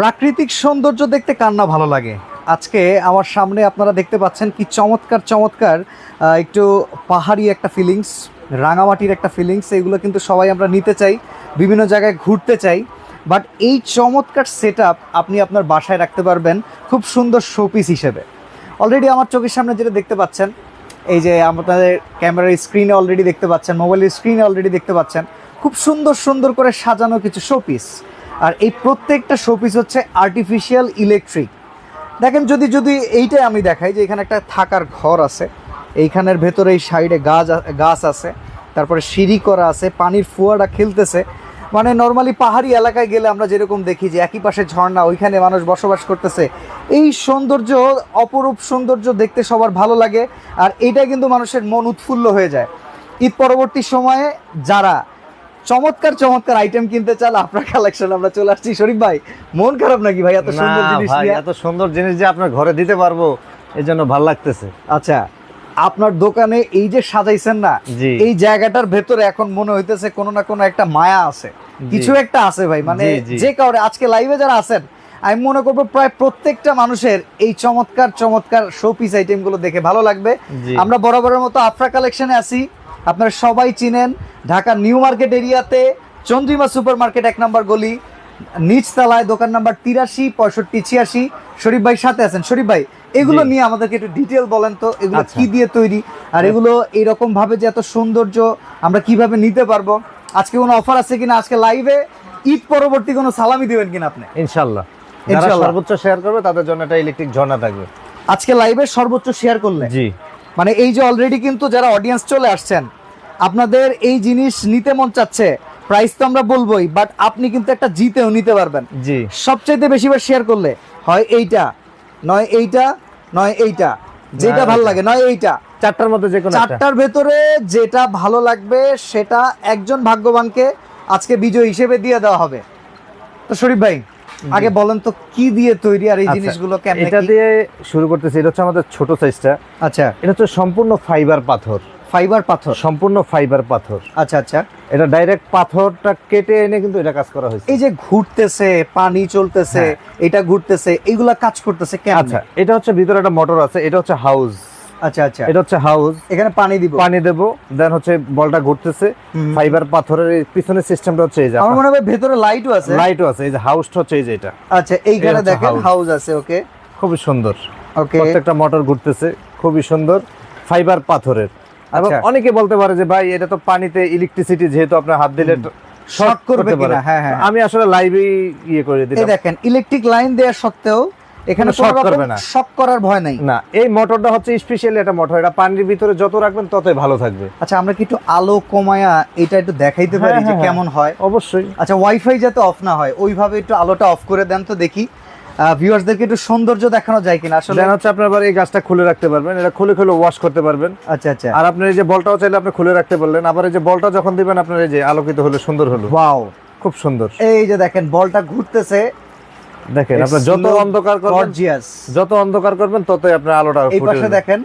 প্রাকৃতিক সৌন্দর্য দেখতে কার না ভালো লাগে? আজকে আমার সামনে আপনারা দেখতে পাচ্ছেন কি চমৎকার চমৎকার একটু পাহাড়ি একটা ফিলিংস রাঙামাটির একটা ফিলিংস এগুলো কিন্তু সবাই আমরা নিতে চাই, বিভিন্ন জায়গায় ঘুরতে চাই। বাট এই চমৎকার সেট আপনি আপনার বাসায় রাখতে পারবেন খুব সুন্দর শোপিস হিসেবে। অলরেডি আমার চোখের সামনে যেটা দেখতে পাচ্ছেন, এই যে আপনাদের ক্যামেরার স্ক্রিনে অলরেডি দেখতে পাচ্ছেন মোবাইলের স্ক্রিনে অলরেডি দেখতে পাচ্ছেন, খুব সুন্দর সুন্দর করে সাজানো কিছু শোপিস আর এই প্রত্যেকটা শোপিস হচ্ছে আর্টিফিশিয়াল ইলেকট্রিক দেখেন, যদি যদি এইটাই আমি দেখাই যে এখানে একটা থাকার ঘর আছে, এইখানের ভেতরে এই সাইডে গাছ গাছ আছে, তারপরে সিঁড়ি করা আছে, পানির ফুয়াটা খেলতেছে। মানে নর্মালি পাহাড়ি এলাকায় গেলে আমরা যেরকম দেখি যে একই পাশে ঝর্ণা, ওইখানে মানুষ বসবাস করতেছে। এই সৌন্দর্য, অপরূপ সৌন্দর্য দেখতে সবার ভালো লাগে, আর এটা কিন্তু মানুষের মন উৎফুল্ল হয়ে যায়। ঈদ পরবর্তী সময়ে যারা চমৎকার চমৎকার আইটেম কিনতে চান আপনার কালেকশন আমরা চলে আসছি। শরীফ ভাই মন খারাপ নাকি ভাই? এত সুন্দর জিনিস এত সুন্দর জিনিস যে আপনার ঘরে দিতে পারব এই জন্য ভালো লাগতেছে। আচ্ছা আপনার দোকানে এই যে সাজাইছেন না এই জায়গাটার ভেতরে এখন মনে হইতেছে কোনো না কোনো একটা মায়া আছে। কিছু একটা আছে ভাই মানে। যে কারণে আজকে লাইভে যারা আছেন আমি মনে করব প্রায় প্রত্যেকটা মানুষের এই চমৎকার চমৎকার শো পিস আইটেমগুলো দেখে ভালো লাগবে। আমরা বরাবরের মতো আফরা কালেকশনে আছি। আপনারা সবাই চিনেন ঢাকা নিউ মার্কেট এরিয়াতে চন্দ্রিমা সুপার মার্কেট এক নম্বর গলি নিচতলায় দোকান নাম্বার তিরাশি পঁয়ষট্টি ছিয়াশি। শরীফ ভাই সাথে আছেন। শরীফ ভাই এগুলো নিয়ে আমাদেরকে একটু ডিটেল বলেন তো এগুলো আচ্ছা। কি দিয়ে তৈরি? আর এগুলো এইরকম ভাবে যে এত সৌন্দর্য আমরা কীভাবে নিতে পারব? আজকে কোনো অফার আছে কিনা? আজকে লাইভে ঈদ পরবর্তী কোনো সালামি দিবেন কিনা আপনি? ইনশাল্লাহ ইনশাল্লাহ। সর্বোচ্চ শেয়ার করবে তাদের জন্য একটা ইলেকট্রিক ঝর্ণা থাকবে। আজকে লাইভে সর্বোচ্চ শেয়ার করলে? জি। মানে এই যে অলরেডি কিন্তু যারা অডিয়েন্স চলে আসছেন আপনাদের এই জিনিস নিতে মন চাচ্ছে প্রাইস তো আমরা বলবোই বাট আপনি কিন্তু একটা জিতেও নিতে পারবেন। জি। সবচাইতে বেশিবার শেয়ার করলে হয় এইটা নয় এইটা নয় এইটা যেটা ভালো লাগে নয় এইটা। চারটার মধ্যে যে কোনো একটা। চারটার ভেতরে যেটা ভালো লাগবে সেটা একজন ভাগ্যবানকে আজকে বিজয় হিসেবে দিয়ে দেওয়া হবে। তো শরীফ ভাই আগে বলেন তো কি দিয়ে তৈরি আর এই আচ্ছা, জিনিসগুলো কেমন এটা দিয়ে শুরু করতেছি এটা হচ্ছে আমাদের ছোট সাইজটা আচ্ছা। এটা হচ্ছে সম্পূর্ণ ফাইবার পাথর। ফাইবার পাথর? সম্পূর্ণ ফাইবার পাথর। আচ্ছা আচ্ছা। এটা ডাইরেক্ট পাথরটা কেটে এনে কিন্তু এটা কাজ করা হয়েছে। এই যে ঘুরতেছে পানি চলতেছে হ্যাঁ। এটা ঘুরতেছে এগুলা কাজ করতেছে কেন আচ্ছা এটা হচ্ছে ভিতরে একটা মোটর আছে এটা হচ্ছে হাউস আচ্ছা আচ্ছা। এটা হচ্ছে হাউস এখানে পানি দিব। পানি দেবো দেন হচ্ছে বলটা ঘুরতেছে। ফাইবার পাথরের পিছনের সিস্টেমটা হচ্ছে এই যে আমার মনে হয় ভেতরে লাইটও আছে। লাইটও আছে এই যে হাউসটা হচ্ছে এই যে এটা। আচ্ছা এইখানে দেখেন হাউস আছে ওকে খুবই সুন্দর। ওকে প্রত্যেকটা মোটর ঘুরতেছে খুবই সুন্দর। ফাইবার পাথরের। এবং আচ্ছা। অনেকে বলতে পারে যে ভাই এটা তো পানিতে ইলেকট্রিসিটি যেহেতু আপনার হাত দিলে Shock করবে কিনা, হ্যাঁ, হ্যাঁ। আমি আসলে লাইভে ইয়ে করে দিলাম। দেখেন ইলেকট্রিক লাইন দেওয়ার সত্ত্বেও এখানে shock করবে না। শক করার ভয় নাই। না এই মোটরটা হচ্ছে স্পেশালি একটা মোটর এটা পানির ভিতরে যত রাখবেন ততই ভালো থাকবে। আচ্ছা আমরা কি একটু আলো কমায়া এটা একটু দেখাইতে পারি হ্যাঁ, যে হ্যাঁ, কেমন হয়? অবশ্যই। আচ্ছা ওয়াইফাই যাতে অফ না হয় ওইভাবে একটু আলোটা অফ করে দেন তো দেখি। ভিউয়ার্সদেরকে একটু সৌন্দর্য দেখানো যায় কিনা? আসলে দেন হচ্ছে আপনার এই গাছটা খুলে রাখতে পারবেন এটা খুলে খুলে ওয়াশ করতে পারবেন। আচ্ছা আচ্ছা। আর আপনার এই যে বলটাও চাইলে আপনি খুলে রাখতে পারলেন। আবার এই যে বলটা যখন দিবেন আপনার এই যে আলোকিত হলো সুন্দর হলো। ওয়াও খুব সুন্দর। এই যে দেখেন বলটা ঘুরতেছে। দেখেন আপনার যত অন্ধকার করবেন যত অন্ধকার করবেন ততই আপনার আলোটা এই পাশে দেখেন।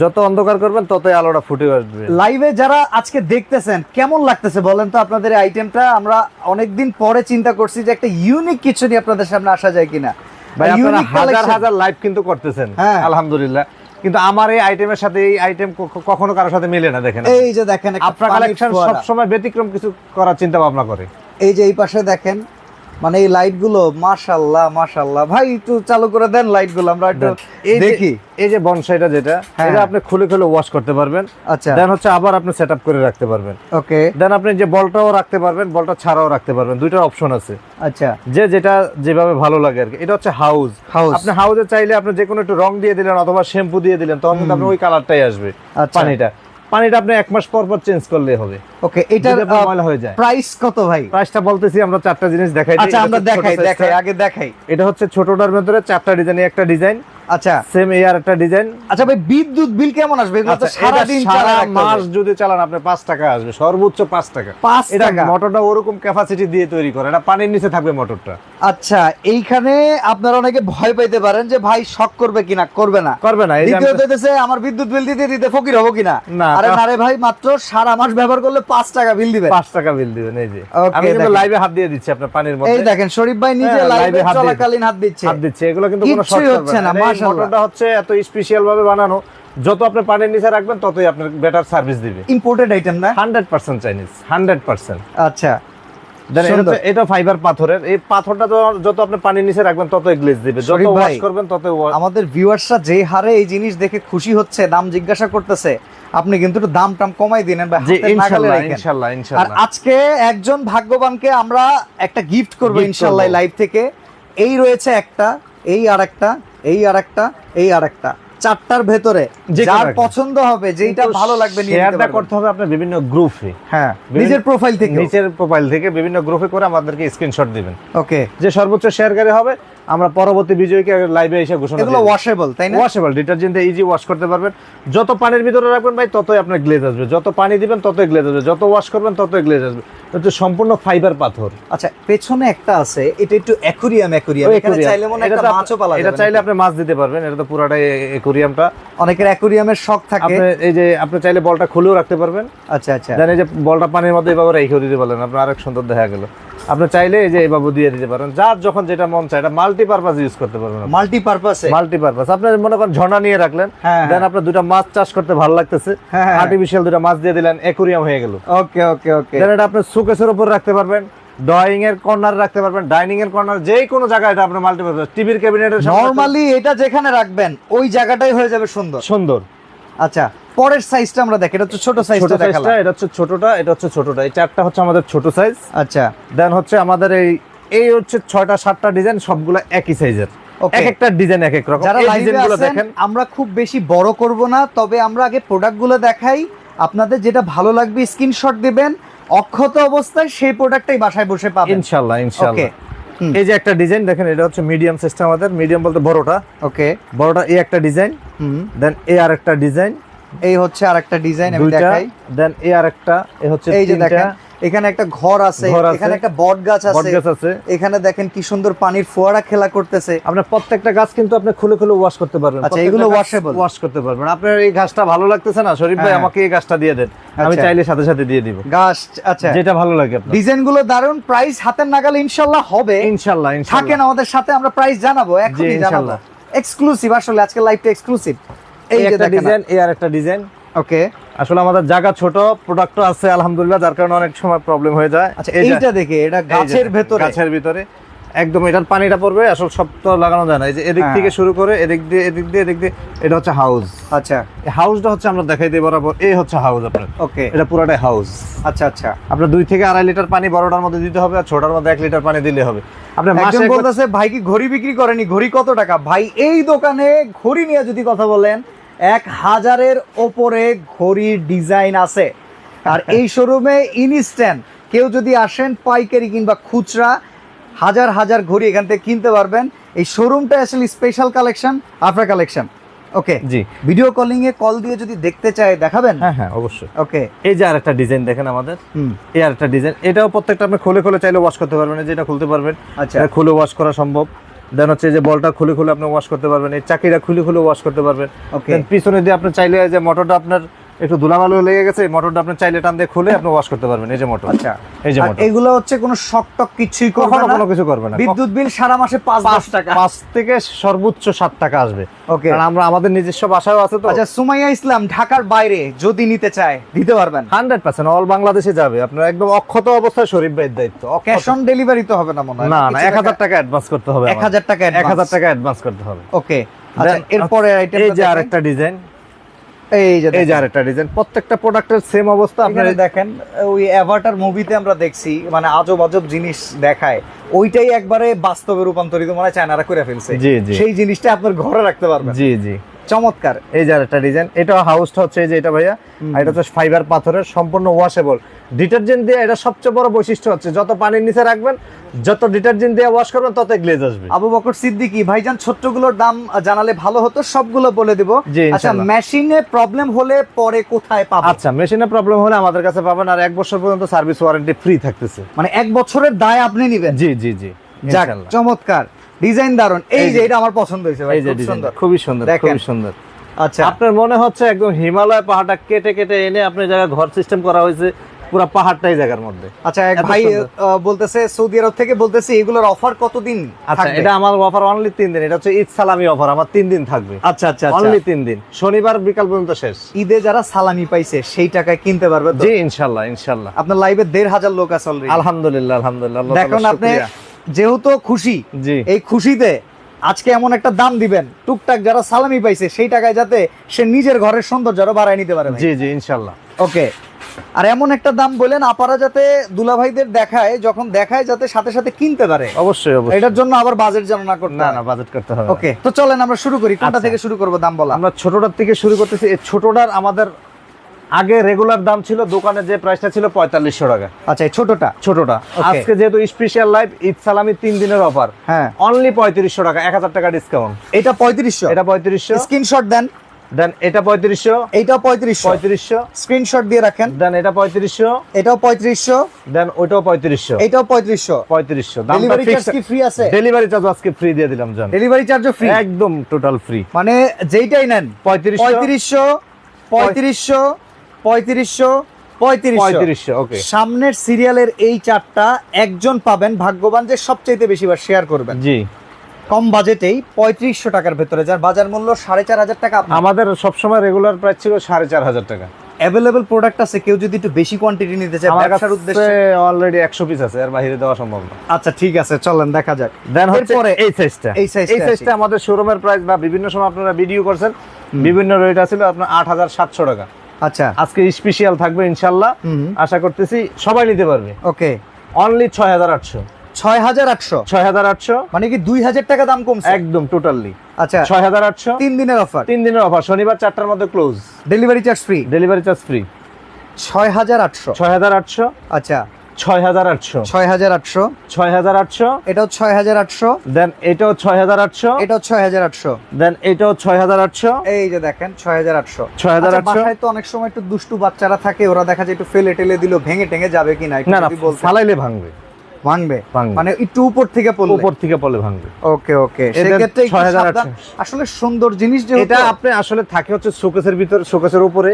যত অন্ধকার করবেন ততই আলোটা ফুটে আসবে। লাইভে যারা আজকে দেখতেছেন কেমন লাগতেছে বলেন তো আপনাদের আইটেমটা আমরা অনেকদিন পরে চিন্তা করছি যে একটা ইউনিক কিছু নিয়ে আপনাদের সামনে আসা যায় কিনা। ভাই আপনারা হাজার হাজার লাইভ কিন্তু করতেছেন হ্যাঁ। আলহামদুলিল্লাহ। কিন্তু আমার এই আইটেমের সাথে এই আইটেম কখনো কারোর সাথে মেলে না দেখেন এই যে দেখেন আপনার পানির কালেকশন। সব সময় ব্যতিক্রম কিছু করার চিন্তা ভাবনা করে। এই যে এই পাশে দেখেন মানে এই লাইটগুলো মাশাল্লাহ মাশাল্লাহ। ভাই একটু চালু করে দেন লাইটগুলো আমরা একটু দেখি। এই যে বনসাইটা যেটা হ্যাঁ। এটা আপনি খুলে খুলে ওয়াশ করতে পারবেন। আচ্ছা। দেন হচ্ছে আবার আপনি সেট করে রাখতে পারবেন। ওকে। দেন আপনি যে বলটাও রাখতে পারবেন বলটা ছাড়াও রাখতে পারবেন। দুইটা অপশন আছে। আচ্ছা। যে যেটা যেভাবে ভালো লাগে আর কি। এটা হচ্ছে হাউস House। আপনি হাউসে চাইলে আপনি যে কোনো একটু রং দিয়ে দিলেন অথবা শ্যাম্পু দিয়ে দিলেন তখন কিন্তু আপনার ওই কালারটাই আসবে আচ্ছা। পানিটা। পানিটা আপনি এক মাস পর পর চেঞ্জ করলে হবে। ওকে এটার ময়লা হয়ে যায়। প্রাইস কত ভাই? প্রাইসটা বলতেছি আমরা চারটা জিনিস দেখাই। আচ্ছা আমরা দেখাই দেখাই আগে দেখাই। এটা হচ্ছে ছোটটার ভেতরে চারটা ডিজাইন একটা ডিজাইন আচ্ছা। সেম এই আর একটা ডিজাইন আচ্ছা ভাই বিদ্যুৎ বিল কেমন আসবে? এগুলো তো আচ্ছা, সারা মাস যদি চালান আপনি টাকা আসবে সর্বোচ্চ টাকা। টাকা? মোটরটা ওরকম ক্যাপাসিটি দিয়ে তৈরি করে এটা পানির নিচে থাকবে মোটরটা। আচ্ছা এইখানে আপনারা অনেকে ভয় পাইতে পারেন যে ভাই শক করবে কিনা? করবে না। করবে না এই দ্বিতীয়ত আমার বিদ্যুৎ বিল দিতে দিতে ফকির হব কিনা? আরে না রে ভাই মাত্র সারা মাস ব্যবহার করলে পাঁচ টাকা বিল দিবে পাঁচ টাকা বিল দিবেন এই যে। আমি কিন্তু লাইভে হাত দিয়ে দিচ্ছি আপনার পানির এই মধ্যে দেখেন শরীফ ভাই নিজে হ্যাঁ, লাইভে হাত দিয়ে- চলাকালীন হাত দিচ্ছে। হাত দিচ্ছে এগুলো কিন্তু কোনো শর্ট হচ্ছে না, এই। মোটরটা হচ্ছে এত স্পেশাল ভাবে বানানো যত আপনি পানির নিচে রাখবেন ততই আপনার বেটার সার্ভিস দিবে। ইম্পোর্টেড আইটেম না? Hundred percent Chinese hundred percent আচ্ছা। এটা ফাইবার পাথরের। এই পাথরটা যত আপনি পানির নিচে রাখবেন ততই গ্লেজ দিবে। যত ওয়াশ করবেন wash- আমাদের ভিউয়ার্সরা যে হারে এই জিনিস দেখে খুশি হচ্ছে দাম জিজ্ঞাসা করতেছে আপনি কিন্তু একটু দাম টাম কমাই দিলেন বা হাতের ইনশাআল্লাহ ইনশাআল্লাহ আর আজকে একজন ভাগ্যবানকে আমরা একটা গিফট করব ইনশাআল্লাহ লাইভ থেকে। এই রয়েছে একটা এই আরেকটা এই আরেকটা এই আরেকটা। চারটার ভেতরে যার পছন্দ হবে যেটা ভালো লাগবে শেয়ারটা করতে হবে আপনার বিভিন্ন গ্রুপে। হ্যাঁ নিজের প্রোফাইল থেকে। নিজের প্রোফাইল থেকে বিভিন্ন গ্রুপে করে আমাদেরকে স্ক্রিনশট দিবেন। ওকে যে সর্বোচ্চ শেয়ারকারী হবে আমরা পরবর্তী বিজয়ীকে লাইভে এসে ঘোষণা এগুলো ওয়াশেবল তাই না? ওয়াশেবল ডিটারজেন্ট ইজি ওয়াশ করতে পারবেন। যত পানির ভিতরে রাখবেন ভাই ততই আপনার গ্লেজ আসবে। যত পানি দিবেন ততই গ্লেজ আসবে। যত ওয়াশ করবেন ততই গ্লেজ আসবে। এটা সম্পূর্ণ ফাইবার পাথর। আচ্ছা পেছনে একটা আছে এটা একটু অ্যাকুরিয়াম অ্যাকুরিয়াম এখানে চাইলে মনে একটা মাছও পালা এটা চাইলে আপনি মাছ দিতে পারবেন এটা তো পুরাটাই একুরিয়ামটা অনেকের অ্যাকুরিয়ামের শখ থাকে। আপনি এই যে আপনি চাইলে বলটা খুলেও রাখতে পারবেন। আচ্ছা আচ্ছা। এই যে বলটা পানির মধ্যে এভাবে রেখেও দিতে পারলেন। আপনার আরেক সুন্দর দেখা গেল। আপনি চাইলে এই যে এভাবে দিয়ে দিতে পারেন। যার যখন যেটা মন চায় এটা মাল্টিপারপাস ইউজ করতে পারবেন মাল্টি পারপাসে মাল্টিপারপাস আপনি মনে করেন ঝর্ণা নিয়ে রাখলেন হ্যাঁ, দেন আপনার দুটা মাছ চাষ করতে ভালো লাগতেছে। হ্যাঁ, হ্যাঁ। আর্টিফিশিয়াল দুটা মাছ দিয়ে দিলেন একুরিয়াম হয়ে গেল। ওকে ওকে ওকে দেন এটা আপনি সুকেসের উপর রাখতে পারবেন ড্রয়িং এর কর্নার রাখতে পারবেন ডাইনিং এর কর্নার যে কোনো জায়গায় এটা আপনার মাল্টিপারপাস টিভির ক্যাবিনেটের নরমালি এটা যেখানে রাখবেন ওই জায়গাটাই হয়ে যাবে সুন্দর। সুন্দর। আচ্ছা পরের সাইজটা আমরা দেখি এটা তো ছোট সাইজটা দেখালাম। এটা হচ্ছে ছোটটা এটা হচ্ছে ছোটটা এই চারটা হচ্ছে আমাদের ছোট সাইজ আচ্ছা। দেন হচ্ছে আমাদের এই এই হচ্ছে ছয়টা সাতটা ডিজাইন সবগুলো একই সাইজের. এক একটা ডিজাইন এক এক রকম। যারা ডিজাইনগুলো দেখেন। আমরা খুব বেশি বড় করব না তবে আমরা আগে প্রোডাক্টগুলো দেখাই। আপনাদের যেটা ভালো লাগবে স্ক্রিনশট দিবেন। অক্ষত অবস্থায় সেই প্রোডাক্টটাই বাসায় বসে পাবেন। ইনশাআল্লাহ ইনশাআল্লাহ। এই যে একটা ডিজাইন দেখেন এটা হচ্ছে মিডিয়াম সিস্টেম আমাদের। মিডিয়াম বলতে বড়টা। ওকে। বড়টা এই একটা ডিজাইন হুম। দেন এই আর একটা ডিজাইন। এই হচ্ছে আরেকটা ডিজাইন আমি দেখাই। দেন এই আর একটা এই হচ্ছে এই যে দেখেন এখানে একটা ঘর আছে এখানে একটা বট গাছ আছে। এখানে দেখেন কি সুন্দর পানির ফোয়ারা খেলা করতেছে। আপনার প্রত্যেকটা গাছ কিন্তু আপনি খুলে খুলে ওয়াশ করতে পারবেন। আচ্ছা, এগুলো washable? ওয়াশ করতে পারবেন। আপনার এই গাছটা ভালো লাগতেছে না? শরীফ ভাই হ্যাঁ। আমাকে এই গাছটা দিয়ে দেন। আমি আচ্ছা। চাইলে সাথে সাথে দিয়ে দিব। গাছ আচ্ছা। যেটা ভালো লাগে আপনার। ডিজাইনগুলো দারুণ প্রাইস হাতের নাগালে ইনশাল্লাহ হবে। ইনশাআল্লাহ থাকেন আমাদের সাথে আমরা প্রাইস জানাব এখনই জানাব। এক্সক্লুসিভ আসলে আজকে লাইভটা এক্সক্লুসিভ এই যে দেখেন ডিজাইন এই আর একটা ডিজাইন ওকে আসলে আমাদের জায়গা ছোট প্রোডাক্টও আছে আলহামদুলিল্লাহ যার কারণে অনেক সময় প্রবলেম হয়ে যায়। আচ্ছা এইটা দেখে এটা গাছের ভেতরে? গাছের ভিতরে। একদম এটার পানিটা পড়বে আসলে সব তো লাগানো যায় না। এই যে এদিক হ্যাঁ। থেকে শুরু করে এদিক দিয়ে এদিক দিয়ে এদিক দিয়ে এটা হচ্ছে হাউস আচ্ছা। এই হাউসটা হচ্ছে আমরা দেখাই দিই বরাবর এই হচ্ছে হাউস আপনার। ওকে এটা পুরোটাই হাউস আচ্ছা আচ্ছা। আপনার দুই থেকে আড়াই লিটার পানি বড়টার মধ্যে দিতে হবে আর ছোটার মধ্যে এক লিটার পানি দিলে হবে। আপনার মাসে বলতেছে ভাই কি ঘড়ি বিক্রি করেনি? ঘড়ি কত টাকা? ভাই এই দোকানে ঘড়ি নিয়ে যদি কথা বলেন এক হাজারের ওপরে ঘড়ির ডিজাইন আছে। আর এই শোরুমে ইনস্ট্যান্ট কেউ যদি আসেন পাইকারি কিংবা খুচরা হাজার হাজার ঘড়ি এখান থেকে কিনতে পারবেন। এই শোরুমটা আসলে special collection Afra collection okay জি। ভিডিও কলিং এ কল দিয়ে যদি দেখতে চায় দেখাবেন? হ্যাঁ হ্যাঁ অবশ্যই। ওকে এই যে আরেকটা ডিজাইন দেখেন আমাদের। হুম। এই আরেকটা ডিজাইন এটাও প্রত্যেকটা আপনি খুলে খুলে চাইলে ওয়াশ করতে পারবেন যেটা খুলতে পারবেন। আচ্ছা। খুলে ওয়াশ করা সম্ভব। দেন হচ্ছে যে বলটা খুলে খুলে আপনি ওয়াশ করতে পারবেন। এই চাকিটা খুলে খুলে ওয়াশ করতে পারবেন। পিছনে দিয়ে আপনি চাইলে যে মোটরটা আপনার একটু ধুলাবালু লেগে গেছে মোটরটা আপনি চাইলে টান দিয়ে খুলে আপনি ওয়াশ করতে পারবেন এই যে মোটর আচ্ছা। এই যে মোটর এগুলো হচ্ছে কোনো শক টক কিছুই করবে না। কোনো কিছু করবে না। বিদ্যুৎ বিল সারা মাসে পাঁচ দশ টাকা। পাঁচ থেকে সর্বোচ্চ সাত টাকা আসবে। ওকে। কারণ আমরা আমাদের নিজস্ব বাসাও আছে তো। আচ্ছা সুমাইয়া ইসলাম ঢাকার বাইরে যদি নিতে চায় দিতে পারবেন? হান্ড্রেড পার্সেন্ট অল বাংলাদেশে যাবে। আপনার একদম অক্ষত অবস্থায় শরীফ ভাইয়ের দায়িত্ব ক্যাশ অন ডেলিভারি তো হবে না মনে হয়। না না এক হাজার টাকা অ্যাডভান্স করতে হবে এক হাজার টাকা এক হাজার টাকা অ্যাডভান্স করতে হবে। ওকে। আচ্ছা এরপরে আইটেম এই যে আরেকটা ডিজাইন এই যে এই যে। আরেকটা ডিজাইন প্রত্যেকটা প্রোডাক্টের সেম অবস্থা আপনারা দেখেন ওই অ্যাভাটার মুভিতে আমরা দেখছি মানে আজব আজব জিনিস দেখায় ওইটাই একবারে বাস্তবে রূপান্তরিত মানে চায়নারা করে ফেলছে। সেই জিনিসটা আপনার ঘরে রাখতে পারবেন জি জি চমৎকার এই যে একটা ডিজাইন এটা হাউসটা হচ্ছে এই যে এটা ভাইয়া আর এটা হচ্ছে ফাইবার পাথরের সম্পূর্ণ ওয়াশেবল ডিটারজেন্ট দিয়ে এটা সবচেয়ে বড় বৈশিষ্ট্য হচ্ছে যত পানির নিচে রাখবেন যত ডিটারজেন্ট দিয়ে ওয়াশ করবেন তত গ্লেজ আসবে। আবু বকর সিদ্দিকী ভাইজান ছোট্টগুলোর দাম জানালে ভালো হতো সবগুলো বলে দিব। আচ্ছা মেশিনে প্রবলেম হলে পরে কোথায় পাবো? আচ্ছা মেশিনে প্রবলেম হলে আমাদের কাছে পাবেন আর এক বছর পর্যন্ত সার্ভিস ওয়ারেন্টি ফ্রি থাকতেছে। মানে এক বছরের দায় আপনি নিবেন। জি জি জি যাক চমৎকার। ডিজাইন দারুণ এই যে এটা আমার পছন্দ হয়েছে ভাই খুব সুন্দর। খুবই সুন্দর। খুবই সুন্দর। আচ্ছা। আপনার মনে হচ্ছে একদম হিমালয় পাহাড়টা কেটে কেটে এনে আপনার জায়গায় ঘর সিস্টেম করা হয়েছে পুরো পাহাড়টাই জায়গার মধ্যে। আচ্ছা এক ভাই বলতেছে সৌদি আরব থেকে বলতেছে এগুলোর অফার কতদিন আচ্ছা এটা আমার অফার অনলি তিন দিন। এটা হচ্ছে ঈদ সালামি অফার আমার তিন দিন থাকবে। আচ্ছা আচ্ছা আচ্ছা। অনলি তিন দিন। শনিবার বিকাল পর্যন্ত শেষ। ঈদে যারা সালামি পাইছে সেই টাকায় কিনতে পারবে জি ইনশাল্লাহ ইনশাল্লাহ। আপনার লাইভে দেড় হাজার লোক আছে already। আলহামদুলিল্লাহ আলহামদুলিল্লাহ দেখুন আপনি। যেহেতু খুশি এই খুশিতে আজকে এমন একটা দাম দিবেন। টুকটাক যারা সালামি পাইছে সেই টাকায় যাতে সে নিজের ঘরের সৌন্দর্য আরও বাড়ায় নিতে পারে জি জি ইনশাল্লাহ। ওকে। আর এমন একটা দাম বলেন আপারা যাতে দুলাভাইদের দেখায় যখন দেখায় যাতে সাথে সাথে কিনতে পারে। অবশ্যই অবশ্যই। এটার জন্য আবার বাজেট যেন না করতে না না বাজেট করতে হবে ওকে তো চলেন আমরা শুরু করি। কোনটা আচ্ছা। থেকে শুরু করব দাম বলা? আমরা ছোটটার থেকে শুরু করতেছি। এই ছোটটার আমাদের আগে রেগুলার দাম ছিল দোকানে যে প্রাইসটা ছিল পঁয়তাল্লিশশো টাকা। আচ্ছা ছোটটা? ছোটটা। আজকে যেহেতু স্পেশাল লাইভ ঈদ সালামি তিন দিনের অফার হ্যাঁ। অনলি পঁয়ত্রিশশো টাকা এক হাজার টাকা ডিসকাউন্ট এটা পঁয়ত্রিশশো? এটা পঁয়ত্রিশশো। স্ক্রিনশট দেন। দেন এটা পঁয়ত্রিশশো। এইটাও পঁয়ত্রিশশো? পঁয়ত্রিশশো। স্ক্রিনশট দিয়ে রাখেন। দেন এটা পঁয়ত্রিশশো। এটাও পঁয়ত্রিশশো? দেন ওইটাও পঁয়ত্রিশশো। এইটাও পঁয়ত্রিশশো? পঁয়ত্রিশশো। ডেলিভারি চার্জ কি ফ্রি আছে? ডেলিভারি চার্জ আজকে ফ্রি দিয়ে দিলাম জান। ডেলিভারি চার্জও ফ্রি একদম টোটাল ফ্রি মানে যেইটাই নেন পঁয়ত্রিশশো। পঁয়ত্রিশশো পঁয়ত্রিশশো পঁয়ত্রিশশো পঁয়ত্রিশশো। ওকে সামনের সিরিয়ালের এই চারটা একজন পাবেন ভাগ্যবান যে সবচাইতে বেশিবার শেয়ার করবেন। জি। কম বাজেটেই পঁয়ত্রিশশো টাকার ভেতরে যার বাজার মূল্য সাড়ে চার হাজার টাকা। আমাদের সবসময় রেগুলার প্রাইস ছিল সাড়ে চার হাজার টাকা। অ্যাভেলেবল প্রোডাক্ট আছে কেউ যদি একটু বেশি কোয়ান্টিটি নিতে চায় ব্যবসার উদ্দেশ্যে। অলরেডি একশো পিস আছে এর বাইরে দেওয়া সম্ভব না। আচ্ছা ঠিক আছে চলেন দেখা যাক। দেন হচ্ছে এই সাইজটা এই size টা এই সাইজটা আমাদের শোরুমের প্রাইস বা বিভিন্ন সময় আপনারা ভিডিও করছেন বিভিন্ন রেট ছিল আপনার আট হাজার সাতশো টাকা। আচ্ছা। আজকে স্পেশাল থাকবে ইনশাল্লাহ। আশা করতেছি সবাই নিতে পারবে। ওকে। অনলি ছয় হাজার আটশো। ছয় হাজার আটশো? ছয় হাজার আটশো। মানে কি দুই হাজার টাকা দাম কমছে? একদম টোটালি আচ্ছা। ছয় হাজার আটশো। তিন দিনের অফার তিন দিনের অফার শনিবার চারটার মধ্যে close delivery charge free delivery charge free ছয় হাজার আটশো। ছয় হাজার আটশো। আচ্ছা। ছয় হাজার আটশো। ছয় হাজার আটশো। ছয় হাজার আটশো। এটাও ছয় হাজার আটশো। দেন এটাও ছয় হাজার আটশো। এটাও ছয় হাজার আটশো। দেন এটাও ছয় হাজার আটশো। এই যে দেখেন ছয় হাজার আটশো। ছয় হাজার আচ্ছা, আটশো তো অনেক সময় একটু দুষ্টু বাচ্চারা থাকে ওরা দেখা যায় একটু ফেলে টেলে দিল ভেঙে টেঙে যাবে কিনা না ফালাইলে ভাঙবে। ভাঙবে। মানে একটু উপর থেকে পড়লে? উপর থেকে পলে ভাঙবে। ওকে ওকে। সেক্ষেত্রে 6,800। আসলে সুন্দর জিনিস যে এটা আপনি আসলে থাকে হচ্ছে শোকেসের ভিতর শোকেসের উপরে।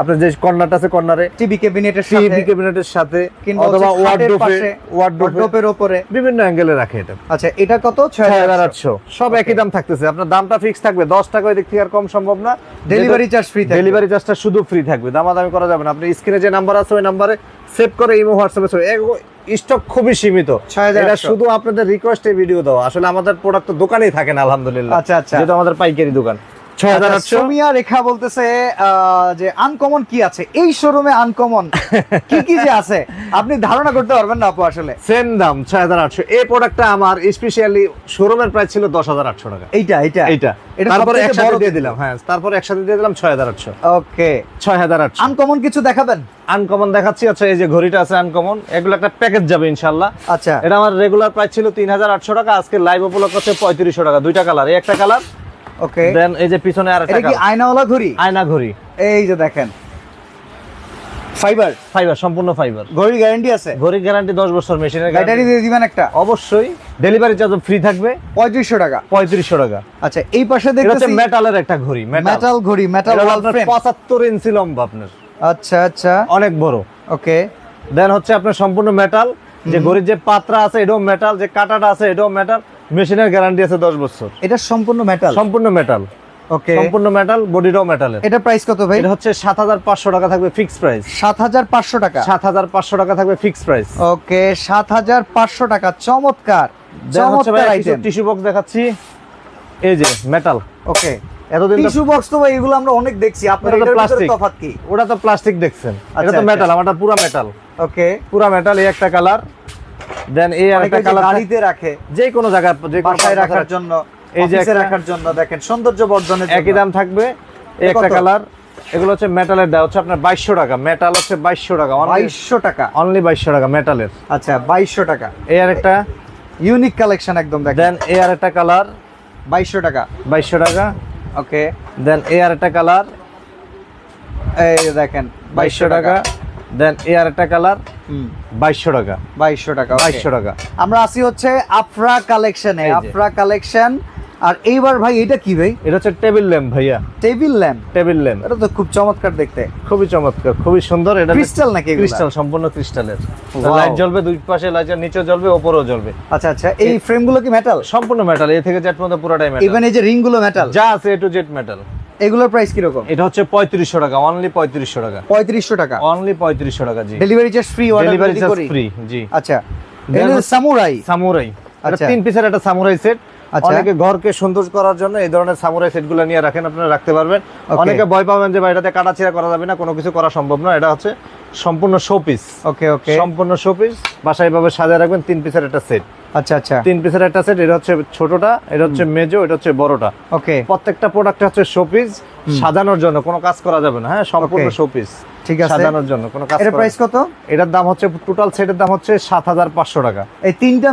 আপনার যে কর্নারটা আছে কর্নারে। টিভি ক্যাবিনেটের টিভি ক্যাবিনেটের সাথে। অথবা ওয়ার্ডরোবে ওয়ার্ডরোবের উপরে। বিভিন্ন অ্যাঙ্গেলে রাখে এটা। আচ্ছা এটা কত? ছয় ছয় হাজার হাজার আটশো। আটশো সব একই দাম থাকতেছে। আপনার দামটা ফিক্স থাকবে। দশ টাকা ওই দিক থেকে আর কম সম্ভব না। ডেলিভারি চার্জ ফ্রি ডেলিভারি চার্জটা শুধু ফ্রি থাকবে। দামাদামি করা যাবে না। আপনি স্ক্রিনে যে নাম্বার আছে ওই নাম্বারে সেভ করে ইমো হোয়াটসঅ্যাপে ছবি স্টক খুবই সীমিত। 6,800 এটা শুধু আপনাদের রিকোয়েস্টে ভিডিও দাও আসলে আমাদের প্রোডাক্ট তো দোকানেই থাকে না আলহামদুলিল্লাহ। আচ্ছা, আচ্ছা। যেটা আমাদের পাইকারি দোকান। সুমিয়া রেখা বলতেছে যে আনকমন কি আছে? এই শোরুমে আনকমন কি কি যে আছে? আপনি ধারণা করতে পারবেন না আপু আসলে। সেম দাম ছয় হাজার আটশো। এই প্রোডাক্টটা আমার স্পেশালি শোরুমের প্রাইস ছিল দশ হাজার আটশো টাকা। এইটা এইটা? এইটা। এটা তারপরে একসাথে দিয়ে দিলাম হ্যাঁ তারপরে একসাথে দিয়ে দিলাম ছয় হাজার আটশো। ওকে। ছয় হাজার আটশো। আনকমন কিছু দেখাবেন? আনকমন দেখাচ্ছি আচ্ছা এই যে ঘড়িটা আছে আনকমন এগুলো একটা প্যাকেজ যাবে ইনশাল্লাহ আচ্ছা। এটা আমার রেগুলার প্রাইস ছিল তিন হাজার আটশো টাকা আজকে লাইভ উপলক্ষ হচ্ছে পঁয়ত্রিশশো টাকা দুইটা কালার এই একটা কালার ওকে দেন এই যে পিছনে আর এটা কি আয়নাওয়ালা ঘড়ি? আয়না ঘড়ি। এই যে দেখেন। ফাইবার ফাইবার সম্পূর্ণ ফাইবার ঘড়ির গ্যারান্টি আছে? ঘড়ির গ্যারান্টি দশ বছর মেশিনের ব্যাটারি দিয়ে দিবেন একটা? অবশ্যই। ডেলিভারি চার্জ ফ্রি থাকবে। পঁয়ত্রিশশো টাকা। পঁয়ত্রিশশো টাকা। আচ্ছা এই পাশে এটা দেখতেছি মেটালের একটা ঘড়ি মেটাল মেটাল ঘড়ি মেটাল ওয়াল ফ্রেম পঁচাত্তর ইঞ্চি লম্বা আপনার। আচ্ছা আচ্ছা। অনেক বড়। ওকে দেন হচ্ছে আপনার সম্পূর্ণ মেটাল যে ঘড়ির যে পাত্রা আছে এটাও মেটাল যে কাটাটা আছে এটাও মেটাল মেশিনের গ্যারান্টি আছে দশ বছর। এটা সম্পূর্ণ মেটাল সম্পূর্ণ মেটাল ওকে সম্পূর্ণ মেটাল বডিটাও মেটালের এটা প্রাইস কত ভাই? এটা হচ্ছে সাত হাজার পাঁচশো টাকা থাকবে ফিক্স প্রাইস সাত হাজার পাঁচশো টাকা? সাত হাজার পাঁচশো টাকা থাকবে ফিক্স প্রাইস ওকে সাত হাজার পাঁচশো টাকা চমৎকার চমৎকার আইটেম টিস্যু বক্স দেখাচ্ছি। এই যে মেটাল ওকে এতদিন টিস্যু বক্স তো ভাই এগুলো আমরা অনেক দেখছি। আপনার ওটা তো এটার ভিতরে plastic। তফাৎ কি? ওটা তো প্লাস্টিক দেখছেন। এটা তো। মেটাল আমারটা পুরো মেটাল ওকে পুরো মেটাল এই একটা কালার দেন এই আরেকটা কালার গাড়িতে রাখে যে কোনো জায়গায় যে কোনো রাখার জন্য এই যে রাখার জন্য দেখেন সৌন্দর্য বর্ধনের একই দাম থাকবে। একটা কালার এগুলো হচ্ছে মেটালের দেওয়া হচ্ছে আপনার বাইশশো টাকা। মেটাল হচ্ছে বাইশশো টাকা। বাইশশো টাকা। অনলি বাইশশো টাকা মেটালের আচ্ছা বাইশশো টাকা। এই আর একটা ইউনিক কালেকশন একদম দেখেন। দেন এই আর একটা কালার বাইশশো টাকা। বাইশশো টাকা। ওকে দেন এই আর একটা কালার এই দেখেন বাইশশো টাকা। দেন এই আর একটা কালার বাইশশো টাকা। বাইশশো টাকা বাইশশো টাকা। আমরা আসি হচ্ছে আফরা কালেকশনে আফরা কালেকশন আর এইবার ভাই এটা কি ভাই? এটা হচ্ছে টেবিল ল্যাম্প ভাইয়া। টেবিল ল্যাম্প টেবিল ল্যাম্প এটা তো খুব চমৎকার দেখতে। খুবই চমৎকার খুবই সুন্দর। এটা ক্রিস্টাল নাকি ক্রিস্টাল সম্পূর্ণ ক্রিস্টালের লাইট জ্বলবে দুই পাশে লাইটের নিচে জ্বলবে ওপরেও জ্বলবে। আচ্ছা আচ্ছা এই ফ্রেমগুলো কি মেটাল সম্পূর্ণ মেটাল এ থেকে জেড পর্যন্ত পুরোটাই মেটাল ইভেন এই যে রিংগুলো মেটাল যা আছে এ টু জেড মেটাল এগুলোর প্রাইস কি রকম এটা হচ্ছে পঁয়ত্রিশশো টাকা অনলি পঁয়ত্রিশশো টাকা। পঁয়ত্রিশশো টাকা। অনলি পঁয়ত্রিশশো টাকা জি। Delivery charge free delivery charge free জি। আচ্ছা। এটা সামুরাই সামুরাই আচ্ছা। তিন পিসের একটা সামুরাই সেট আচ্ছা। অনেকে ঘরকে সুন্দর করার জন্য এই ধরনের সামুরাই সেটগুলো নিয়ে রাখেন আপনারা রাখতে পারবেন। অনেকে ভয় পাবেন যে বাইরেতে কাটাছিড়া করা যাবে না কোনো কিছু করা সম্ভব না। এটা হচ্ছে সম্পূর্ণ শোপিস ওকে ওকে সম্পূর্ণ শোপিস বাসায় ভাবে সাজিয়ে রাখবেন তিন পিসের একটা সেট আচ্ছা আচ্ছা। তিন পিসের একটা সেট এটা হচ্ছে ছোটটা এটা হচ্ছে মেজো এটা হচ্ছে বড়টা। ওকে। প্রত্যেকটা প্রোডাক্ট হচ্ছে শোপিস সাজানোর জন্য কোনো কাজ করা যাবে না হ্যাঁ? সম্পূর্ণ শোপিস ঠিক আছে। সাজানোর জন্য কোনো কাজ প্রাইস কত? এটার দাম হচ্ছে টোটাল সেটের দাম হচ্ছে সাত হাজার পাঁচশো টাকা। এই তিনটা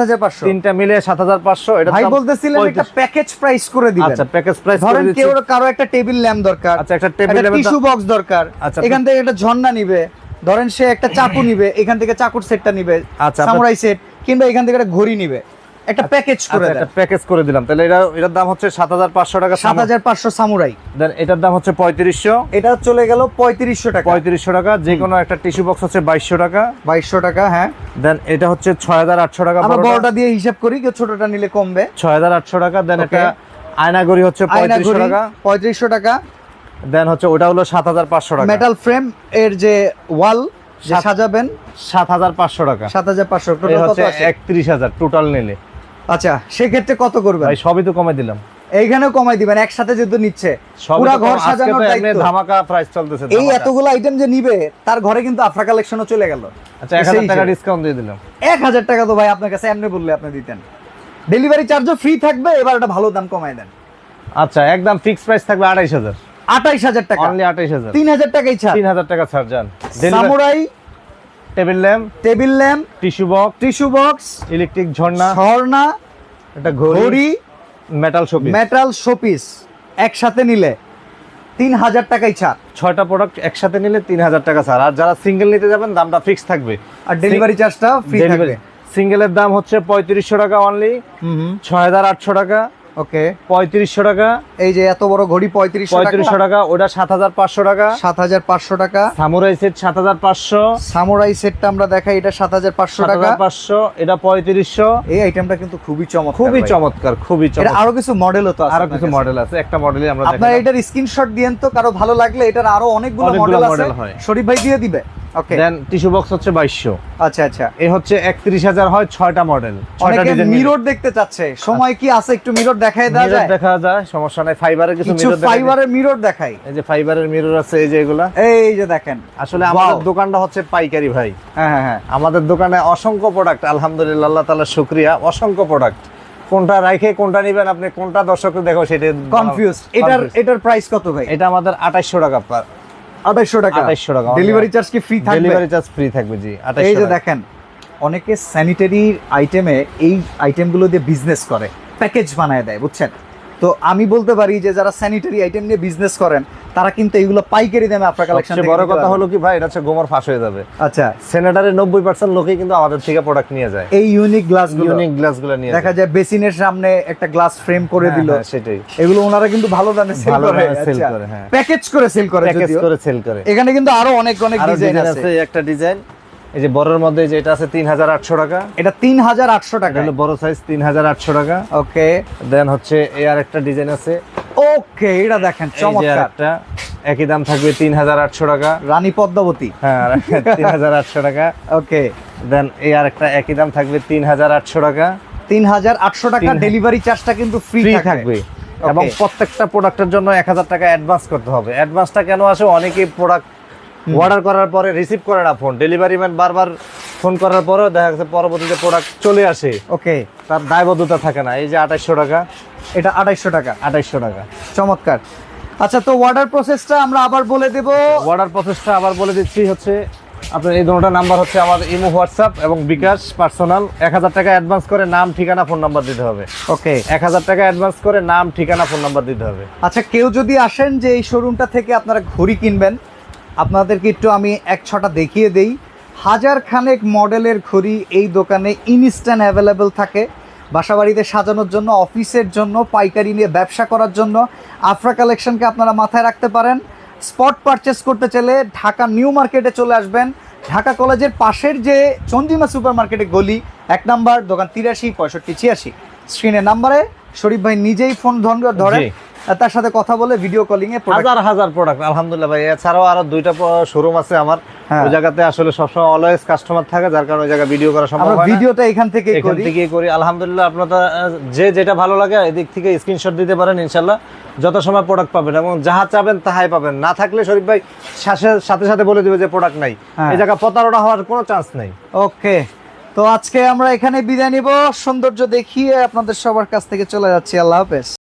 হাজার পাঁচশো? তিনটা মিলে সাত হাজার পাঁচশো এটা ভাই বলতেছিলেন একটা প্যাকেজ প্রাইস করে দিবেন। আচ্ছা প্যাকেজ প্রাইস ধরেন কেউ কারও একটা টেবিল ল্যাম্প দরকার আচ্ছা, একটা lamp এর টিস্যু বক্স দরকার আচ্ছা, এখান থেকে একটা ঝর্ণা নিবে ধরেন সে একটা চাকু নিবে এখান থেকে চাকুর সেটটা নিবে আচ্ছা, সামুরাই সেট কিংবা এখান থেকে একটা ঘড়ি নিবে। একটা প্যাকেজ করে আচ্ছা, একটা প্যাকেজ করে দিলাম। তাহলে এটা এটার দাম হচ্ছে সাত হাজার পাঁচশো টাকা সাত হাজার পাঁচশো সামুরাই। দেন এটার দাম হচ্ছে পঁয়ত্রিশশো। এটা চলে গেল পঁয়ত্রিশশো টাকা। পঁয়ত্রিশশো টাকা যে কোনো একটা টিস্যু বক্স হচ্ছে বাইশশো টাকা। বাইশশো টাকা হ্যাঁ। দেন এটা হচ্ছে ছয় হাজার আটশো টাকা আমরা বড়টা। দিয়ে হিসাব করি কেউ ছোটটা নিলে কমবে। ছয় হাজার আটশো টাকা দেন. একটা আয়নাগড়ি হচ্ছে আয়না পঁয়ত্রিশশো ঘড়ি টাকা। পঁয়ত্রিশশো টাকা। দেন হচ্ছে ওটা হলো সাত হাজার পাঁচশো টাকা। মেটাল ফ্রেম এর যে ওয়াল যে সাজাবেন? সাত হাজার পাঁচশো টাকা। সাত হাজার পাঁচশো। আছে? একত্রিশ হাজার টোটাল নিলে। আচ্ছা সেক্ষেত্রে কত করবেন? ভাই সবই তো কমে দিলাম। এইখানেও কমাই দিবেন একসাথে যেহেতু নিচ্ছে। পুরা ঘর সাজানোর দায়িত্ব। ধামাকা প্রাইস চলতেছে এই এতগুলো আইটেম যে নিবে তার ঘরে কিন্তু আফ্রা কালেকশনও চলে গেল। আচ্ছা এক হাজার টাকা ডিসকাউন্ট দিয়ে দিলাম। এক হাজার টাকা তো ভাই আপনার কাছে এমনি বললে আপনি দিতেন। ডেলিভারি চার্জও ফ্রি থাকবে এবার একটা ভালো দাম কমাই দেন। আচ্ছা একদম ফিক্স প্রাইস থাকবে আড়াইশ হাজার। আঠাইশ হাজার টাকা। অনলি আড়াইশ হাজার। তিন হাজার টাকাই ছাড়। তিন হাজার টাকা ছাড় যান samurai table lamp table lamp tissue box tissue box electric ঝর্ণা ঝর্ণা একটা ঘড়ি মেটাল শোপিস মেটাল শোপিস একসাথে নিলে তিন হাজার টাকাই ছাড়। ছয়টা প্রোডাক্ট একসাথে নিলে তিন হাজার টাকা ছাড়। আর যারা সিঙ্গেল নিতে যাবেন দামটা ফিক্স থাকবে। আর ডেলিভারি চার্জটা ফ্রি থাকবে। সিঙ্গেলের দাম হচ্ছে পঁয়ত্রিশশো টাকা অনলি হুম। ছয় হাজার আটশো টাকা। ওকে। পঁয়ত্রিশশো টাকা। এই যে এত বড় ঘড়ি পঁয়ত্রিশশো পঁয়ত্রিশশো টাকা ওটা সাত হাজার পাঁচশো টাকা। সাত হাজার পাঁচশো টাকা। সামুরাই সেট সাত হাজার পাঁচশো। সামুরাই সেটটা আমরা দেখাই এটা সাত হাজার পাঁচশো টাকা। পাঁচশো এটা পঁয়ত্রিশশো। এই আইটেমটা কিন্তু খুবই চমৎকার খুবই চমৎকার খুবই চমৎকার। আরও কিছু মডেলও তো আরও কিছু মডেল আছে একটা মডেলই আমরা আপনার এটার স্ক্রিনশট দিয়েন তো কারও ভালো লাগলে এটার আরও অনেকগুলো মডেল আছে। হয়। শরীফ ভাই দিয়ে দিবে। ওকে দেন টিস্যু বক্স হচ্ছে আচ্ছা আচ্ছা। এই হচ্ছে একত্রিশ হাজার হয় ছয়টা মডেল ডিজাইন মিরর দেখতে চাচ্ছে। সময় কি আছে একটু মিরর দেখায় দেওয়া যায়? দেখা যায় সমস্যা নাই। ফাইবারের কিছু মিরর ফাইবারের মিরর দেখাই। এই যে ফাইবারের মিরর আছে এই যে এগুলা। এই যে দেখেন। আসলে আমাদের দোকানটা হচ্ছে পাইকারি ভাই। হ্যাঁ হ্যাঁ হ্যাঁ। আমাদের দোকানে অসংখ্য প্রোডাক্ট আলহামদুলিল্লাহ আল্লাহ তাআলা শুকরিয়া। অসংখ্য প্রোডাক্ট কোনটা রাখে কোনটা নিবেন আপনি কোনটা দর্শককে দেখো সেটা কনফিউজ এটার এটার প্রাইস কত ভাই? এটা আমাদের আঠাইশশো টাকা আঠাইশশো টাকা। 2800 টাকা। ডেলিভারি চার্জ কি ফ্রি থাকবে? ডেলিভারি চার্জ ফ্রি থাকবে জি এই যে দেখেন অনেকে স্যানিটারি আইটেমে এই আইটেমগুলো দিয়ে বিজনেস করে প্যাকেজ বানায় দেয় বুঝছেন? তো আমি বলতে পারি যে যারা স্যানিটারি আইটেম নিয়ে বিজনেস করেন তারা কিন্তু এগুলো পাইকারি দামে আপনার কালেকশন বড় কথা হলো কি ভাই এটা হচ্ছে গোমর ফাঁস হয়ে যাবে। আচ্ছা। সেনেটারের নব্বই পার্সেন্ট লোকেই কিন্তু আমাদের থেকে প্রোডাক্ট নিয়ে যায়। এই ইউনিক গ্লাসগুলো ইউনিক গ্লাসগুলো নিয়ে দেখা যায়। বেসিনের সামনে একটা গ্লাস ফ্রেম করে হ্যাঁ, দিল। হ্যাঁ, সেটাই। এগুলো ওনারা কিন্তু ভালো দামে সেল ভালো করে। দামে sell আচ্ছা। করে, হ্যাঁ। প্যাকেজ করে সেল করে প্যাকেজ করে সেল করে। এখানে কিন্তু আরও অনেক অনেক ডিজাইন আছে। একটা ডিজাইন এই যে বড়র মধ্যে যে এটা আছে তিন হাজার আটশো টাকা। এটা তিন হাজার আটশো টাকা হলো বড় সাইজ তিন হাজার আটশো টাকা। ওকে দেন হচ্ছে এই আর একটা ডিজাইন আছে। ওকে এটা দেখেন চমৎকার। আরেকটা একই দাম থাকবে তিন হাজার আটশো টাকা। রানী পদ্মাবতী। হ্যাঁ তিন হাজার আটশো টাকা। ওকে দেন এই আর একটা একই দাম থাকবে তিন হাজার আটশো টাকা। তিন হাজার আটশো টাকা ডেলিভারি চার্জটা কিন্তু ফ্রি থাকবে। এবং প্রত্যেকটা প্রোডাক্টের জন্য এক হাজার টাকা অ্যাডভান্স করতে হবে। অ্যাডভান্সটা কেন আসে? অনেকেই প্রোডাক্ট অর্ডার করার পরে রিসিভ করে না ফোন ডেলিভারি ম্যান বারবার ফোন করার পরেও দেখা যাচ্ছে পরবর্তীতে প্রোডাক্ট চলে আসে। ওকে তার দায়বদ্ধতা থাকে না। এই যে আঠাইশশো টাকা। এটা আড়াইশো টাকা। আঠাইশশো টাকা। চমৎকার। আচ্ছা তো অর্ডার প্রসেসটা আমরা আবার বলে দেব। অর্ডার প্রসেসটা আবার বলে দিচ্ছি হচ্ছে আপনার এই দুটোটা নাম্বার হচ্ছে আমার ইমো হোয়াটসঅ্যাপ এবং বিকাশ পার্সোনাল এক হাজার টাকা অ্যাডভান্স করে নাম ঠিকানা ফোন নাম্বার দিতে হবে। ওকে এক হাজার টাকা অ্যাডভান্স করে নাম ঠিকানা ফোন নাম্বার দিতে হবে। আচ্ছা কেউ যদি আসেন যে এই শোরুমটা থেকে আপনারা ঘড়ি কিনবেন আপনাদেরকে একটু আমি এক ছটা দেখিয়ে দেই। হাজার খানেক মডেলের ঘড়ি এই দোকানে ইনস্ট্যান্ট অ্যাভেলেবেল থাকে। বাসাবাড়িতে সাজানোর জন্য, অফিসের জন্য, পাইকারি নিয়ে ব্যবসা করার জন্য। আফরা কালেকশনকে আপনারা মাথায় রাখতে পারেন। স্পট পারচেস করতে চাইলে ঢাকা নিউ মার্কেটে চলে আসবেন। ঢাকা কলেজের পাশের যে চন্দ্রিমা সুপার মার্কেটে গলি, এক নাম্বার, দোকান তিরাশি, পঁয়ষট্টি, ছিয়াশি। স্ক্রিনের নাম্বারে শরীফ ভাই নিজেই ফোন ধরে। তার সাথে কথা বলে ভিডিও কলিং এ হাজার হাজার প্রোডাক্ট আলহামদুলিল্লাহ ভাই। এছাড়াও আরও দুইটা শোরুম আছে আমার। হ্যাঁ। ওই জায়গাতে আসলে সবসময় অলওয়েজ কাস্টমার থাকে যার কারণে ওই জায়গায় ভিডিও করা সম্ভব হয় ভিডিওটা এখান থেকে এখান থেকে করি। আলহামদুলিল্লাহ আপনারা যে যেটা ভালো লাগে এদিক থেকে স্ক্রিনশট দিতে পারেন ইনশাল্লাহ। যত সময় প্রোডাক্ট পাবেন এবং যাহা চাবেন তাহাই পাবেন। না থাকলে শরীফ ভাই সাথে- সাথে সাথে বলে দিবে যে প্রোডাক্ট নাই। হ্যাঁ। এই জায়গা প্রতারণা হওয়ার কোনো চান্স নাই। ওকে। তো আজকে আমরা এখানে বিদায় নিব। সৌন্দর্য দেখিয়ে আপনাদের সবার কাছ থেকে চলে যাচ্ছি। আল্লাহ হাফেজ।